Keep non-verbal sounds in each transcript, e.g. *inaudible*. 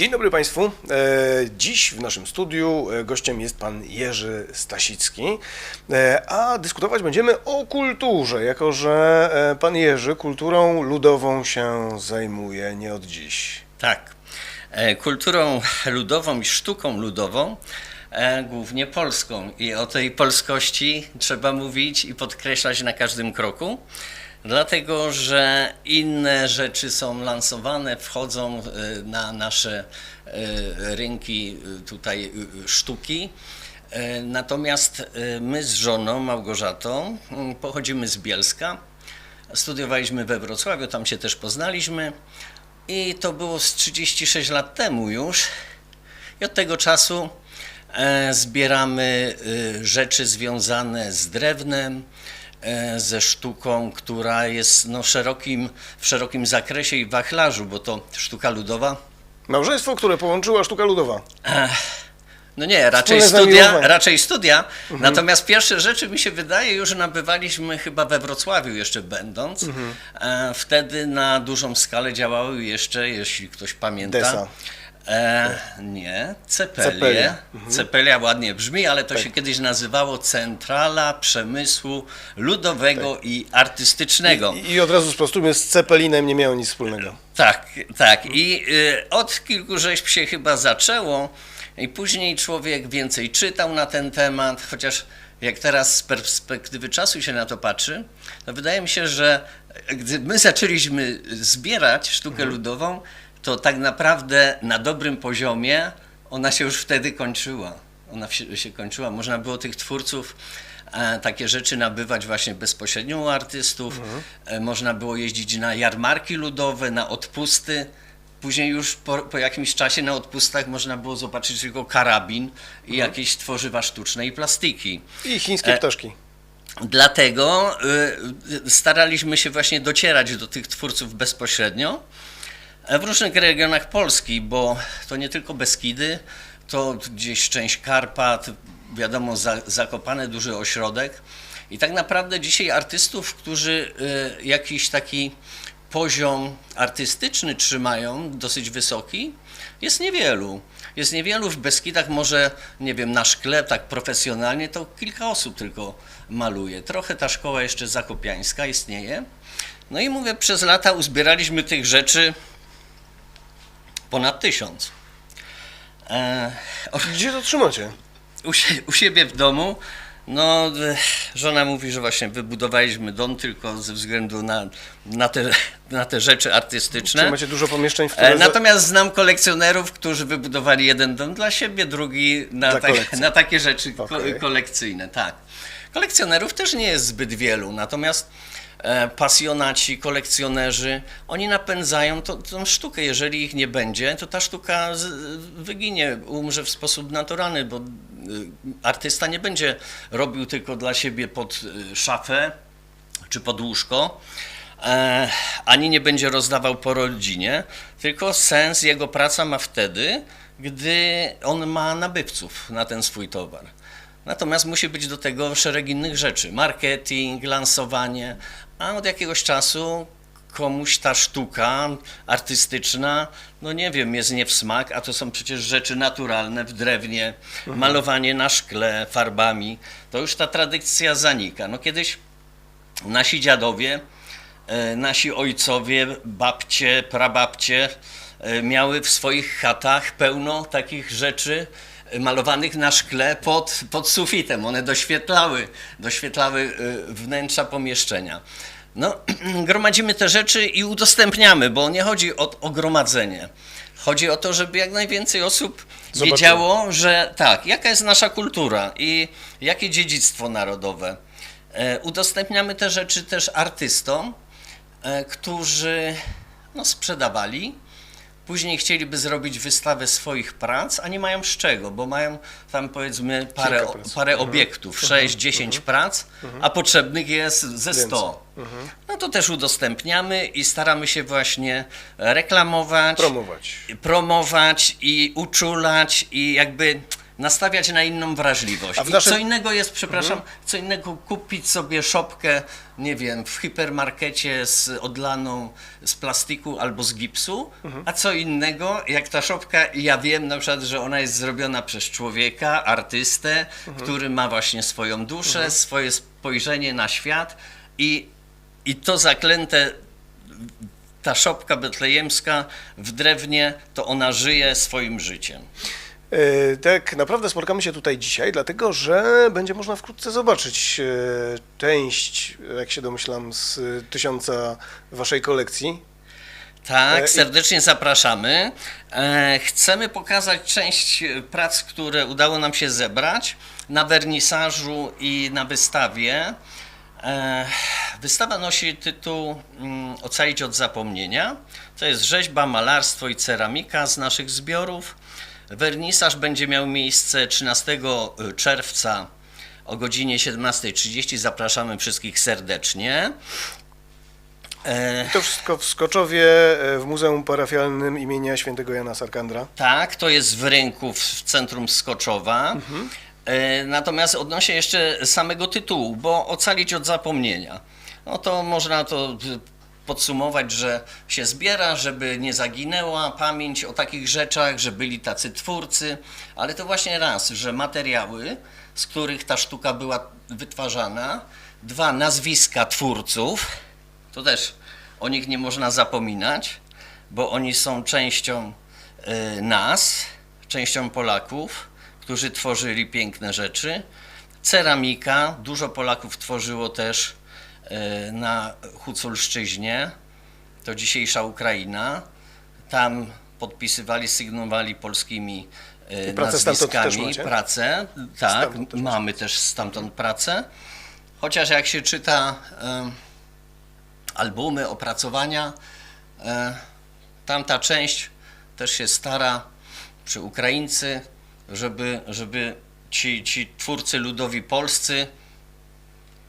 Dzień dobry Państwu. E, Dziś w naszym studiu e, gościem jest pan Jerzy Stasicki, E, a dyskutować będziemy o kulturze, jako że pan Jerzy kulturą ludową się zajmuje nie od dziś. Tak. Kulturą ludową i sztuką ludową, głównie polską. I o tej polskości trzeba mówić i podkreślać na każdym kroku, dlatego że inne rzeczy są lansowane, wchodzą e, na nasze e, rynki e, tutaj sztuki. Natomiast my z żoną Małgorzatą mm, pochodzimy z Bielska. Studiowaliśmy we Wrocławiu, tam się też poznaliśmy. I to było z 36 lat temu już. I od tego czasu zbieramy rzeczy związane z drewnem, ze sztuką, która jest no, szerokim, w szerokim zakresie i wachlarzu, bo to sztuka ludowa. Małżeństwo, które połączyła sztuka ludowa. No nie, raczej Wspólne studia, raczej studia. Natomiast pierwsze rzeczy mi się wydaje już nabywaliśmy chyba we Wrocławiu jeszcze będąc. E, wtedy na dużą skalę działały jeszcze, jeśli ktoś pamięta. Desa. E, nie, Cepelie. Cepelia. Cepelia ładnie brzmi, ale to się kiedyś nazywało Centrala Przemysłu Ludowego i Artystycznego. I, I od razu sprostujmy, z Cepelinem nie miało nic wspólnego. Tak, tak. I y, od kilku rzeźb się chyba zaczęło i później człowiek więcej czytał na ten temat, chociaż jak teraz z perspektywy czasu się na to patrzy, to wydaje mi się, że gdy my zaczęliśmy zbierać sztukę ludową, to tak naprawdę na dobrym poziomie ona się już wtedy kończyła. Ona się, kończyła. Można było tych twórców e, takie rzeczy nabywać właśnie bezpośrednio u artystów. E, można było jeździć na jarmarki ludowe, na odpusty. Później już po, po jakimś czasie na odpustach można było zobaczyć tylko karabin i jakieś tworzywa sztuczne i plastiki. I chińskie E, ptaszki. Dlatego y, staraliśmy się właśnie docierać do tych twórców bezpośrednio w różnych regionach Polski, bo to nie tylko Beskidy, to gdzieś część Karpat, wiadomo, za, Zakopane, duży ośrodek. I tak naprawdę dzisiaj artystów, którzy y, jakiś taki poziom artystyczny trzymają, dosyć wysoki, jest niewielu. Jest niewielu w Beskidach, może, nie wiem, na szkle tak profesjonalnie, to kilka osób tylko maluje. Trochę ta szkoła jeszcze zakopiańska istnieje. No i mówię, przez lata uzbieraliśmy tych rzeczy ponad tysiąc. E, Gdzie to trzymacie? u, sie, u siebie w domu, no e, żona mówi, że właśnie wybudowaliśmy dom tylko ze względu na, na, te, na te rzeczy Czy artystyczne. macie dużo pomieszczeń, w E, które... Natomiast znam kolekcjonerów, którzy wybudowali jeden dom dla siebie, drugi na, tak, na takie rzeczy Okej. kolekcyjne. Tak. Kolekcjonerów też nie jest zbyt wielu, natomiast pasjonaci, kolekcjonerzy, oni napędzają to, tą sztukę. Jeżeli ich nie będzie, to ta sztuka wyginie, umrze w sposób naturalny, bo y, artysta nie będzie robił tylko dla siebie pod y, szafę czy pod łóżko, e, ani nie będzie rozdawał po rodzinie, tylko sens jego praca ma wtedy, gdy on ma nabywców na ten swój towar. Natomiast musi być do tego szereg innych rzeczy: marketing, lansowanie, a od jakiegoś czasu komuś ta sztuka artystyczna, no nie wiem, jest nie w smak, a to są przecież rzeczy naturalne w drewnie, malowanie na szkle farbami, to już ta tradycja zanika. No kiedyś nasi dziadowie, e, nasi ojcowie, babcie, prababcie e, miały w swoich chatach pełno takich rzeczy malowanych na szkle pod, pod sufitem. One doświetlały, doświetlały e, wnętrza pomieszczenia. No, *clears throat* gromadzimy te rzeczy i udostępniamy, bo nie chodzi o, o gromadzenie. Chodzi o to, żeby jak najwięcej osób Zobaczyło. wiedziało, że tak, jaka jest nasza kultura i jakie dziedzictwo narodowe. E, Udostępniamy te rzeczy też artystom, e, którzy no, sprzedawali. Później chcieliby zrobić wystawę swoich prac, a nie mają z czego, bo mają tam powiedzmy parę, parę obiektów, 6-10 prac, a potrzebnych jest ze 100. No to też udostępniamy i staramy się właśnie reklamować, Promować. promować i uczulać i jakby nastawiać na inną wrażliwość. Naszym- co innego jest, przepraszam, co innego kupić sobie szopkę, nie wiem, w hipermarkecie z odlaną z plastiku albo z gipsu, a co innego, jak ta szopka, ja wiem na przykład, że ona jest zrobiona przez człowieka, artystę, który ma właśnie swoją duszę, swoje spojrzenie na świat i, i to zaklęte ta szopka betlejemska w drewnie, to ona żyje swoim życiem. E, Tak, naprawdę spotykamy się tutaj dzisiaj, dlatego że będzie można wkrótce zobaczyć e, część, jak się domyślam, z tysiąca waszej kolekcji. Tak, i- serdecznie zapraszamy. Chcemy pokazać część prac, które udało nam się zebrać na wernisażu i na wystawie. Wystawa nosi tytuł mm, Ocalić od zapomnienia. To jest rzeźba, malarstwo i ceramika z naszych zbiorów. Wernisaż będzie miał miejsce 13 czerwca o godzinie 17.30. Zapraszamy wszystkich serdecznie. E, I to wszystko w Skoczowie, e, w Muzeum Parafialnym imienia świętego Jana Sarkandra. Tak, to jest w rynku w centrum Skoczowa. E, Natomiast odnośnie jeszcze samego tytułu, bo ocalić od zapomnienia. No to można to y, podsumować, że się zbiera, żeby nie zaginęła pamięć o takich rzeczach, że byli tacy twórcy, ale to właśnie raz, że materiały, z których ta sztuka była wytwarzana, dwa nazwiska twórców, to też o nich nie można zapominać, bo oni są częścią e, nas, częścią Polaków, którzy tworzyli piękne rzeczy. Ceramika, dużo Polaków tworzyło też na Huculszczyźnie, to dzisiejsza Ukraina. Tam podpisywali, sygnowali polskimi I pracę też nazwiskami macie? pracę. Tak, też mamy też stamtąd pracę. Chociaż jak się czyta e, albumy, opracowania, tamta część też się stara przy Ukraińcy, żeby, żeby ci, ci twórcy ludowi polscy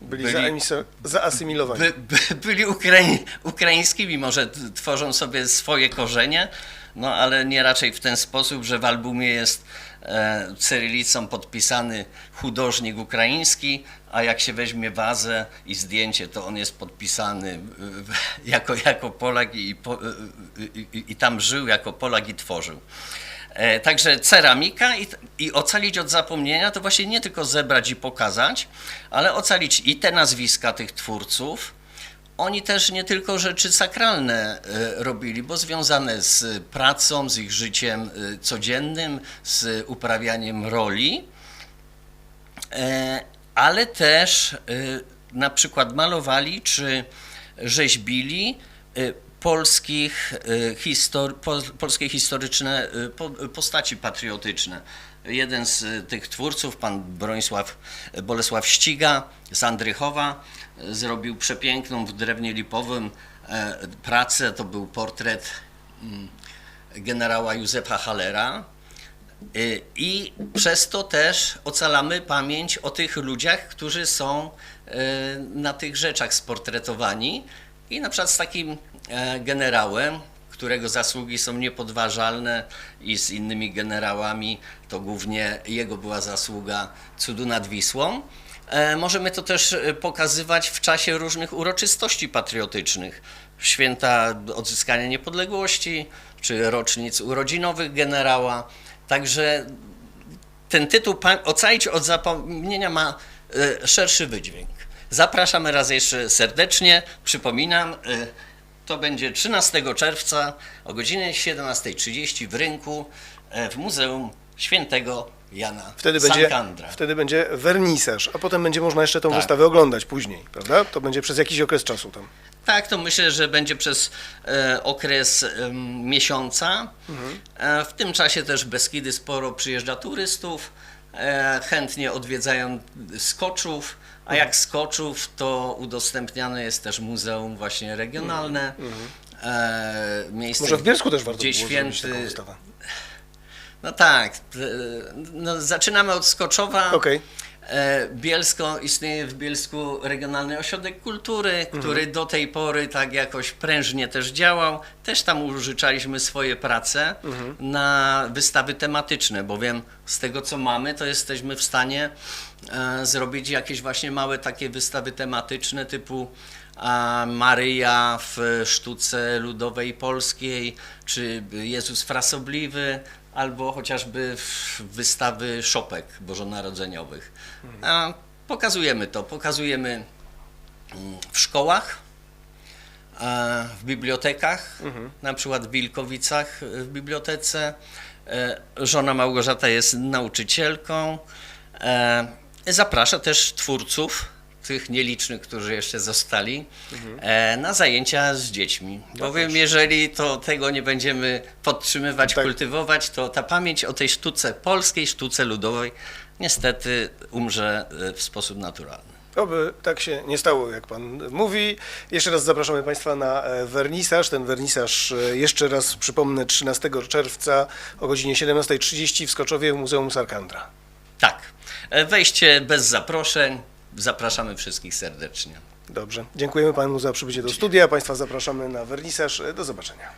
Byli, Byli- zaemiso- zaasymilowani. by, by, byli Ukrai- ukraińskimi, może t- tworzą sobie swoje korzenie, no ale nie raczej w ten sposób, że w albumie jest e, cyrylicą podpisany hudожник ukraiński, a jak się weźmie wazę i zdjęcie, to on jest podpisany e, jako, jako Polak i, po, e, i, i, i tam żył jako Polak i tworzył. E, Także ceramika i, i ocalić od zapomnienia to właśnie nie tylko zebrać i pokazać, ale ocalić i te nazwiska tych twórców. Oni też nie tylko rzeczy sakralne e, robili, bo związane z pracą, z ich życiem e, codziennym, z uprawianiem roli, ale też na przykład malowali czy rzeźbili polskich, e, histor, po, polskie historyczne po, postaci patriotyczne. Jeden z e, tych twórców, pan Bronisław Bolesław Ściga z Andrychowa, zrobił przepiękną w drewnie lipowym pracę. To był portret mm, generała Józefa Hallera. Y, I przez to też ocalamy pamięć o tych ludziach, którzy są y, na tych rzeczach sportretowani. I na przykład z takim generałem, którego zasługi są niepodważalne i z innymi generałami, to głównie jego była zasługa cudu nad Wisłą. E, Możemy to też e, pokazywać w czasie różnych uroczystości patriotycznych. Święta odzyskania niepodległości, czy rocznic urodzinowych generała. Także ten tytuł Ocalić od zapomnienia ma e, szerszy wydźwięk. Zapraszamy raz jeszcze serdecznie. Przypominam, e, to będzie 13 czerwca o godzinie 17.30 w rynku e, w Muzeum Świętego Jana Wtedy będzie, Sankandra. wtedy będzie wernisaż, a potem będzie można jeszcze tą Tak. wystawę oglądać później, prawda? To będzie przez jakiś okres czasu tam. Tak, to myślę, że będzie przez e, okres em, miesiąca. E, w tym czasie też Beskidy sporo przyjeżdża turystów. E, chętnie odwiedzają Skoczów, a jak Skoczów, to udostępniane jest też muzeum właśnie regionalne. E, miejsce, Może w Bielsku też warto gdzie było święty-. No tak, e, no, zaczynamy od Skoczowa. Okej. E, Bielsko, istnieje w Bielsku Regionalny Ośrodek Kultury, który do tej pory tak jakoś prężnie też działał. Też tam użyczaliśmy swoje prace na wystawy tematyczne, bowiem z tego co mamy, to jesteśmy w stanie e, zrobić jakieś właśnie małe takie wystawy tematyczne typu Maryja w sztuce ludowej polskiej, czy Jezus Frasobliwy, albo chociażby wystawy szopek bożonarodzeniowych. A pokazujemy to, pokazujemy mm, w szkołach, w bibliotekach, na przykład w Wilkowicach w bibliotece. E, Żona Małgorzata jest nauczycielką. E, Zaprasza też twórców, tych nielicznych, którzy jeszcze zostali, e, na zajęcia z dziećmi. Bowiem jeżeli to tego nie będziemy podtrzymywać, Tak. kultywować, to ta pamięć o tej sztuce polskiej, sztuce ludowej niestety umrze e, w sposób naturalny. Oby tak się nie stało, jak pan mówi. Jeszcze raz zapraszamy państwa na e, wernisaż. Ten wernisaż, jeszcze raz przypomnę, 13 czerwca o godzinie 17.30 w Skoczowie w Muzeum Sarkandra. Tak. Wejście bez zaproszeń. Zapraszamy wszystkich serdecznie. Dobrze. Dziękujemy panu za przybycie do studia. Państwa zapraszamy na wernisaż. Do zobaczenia.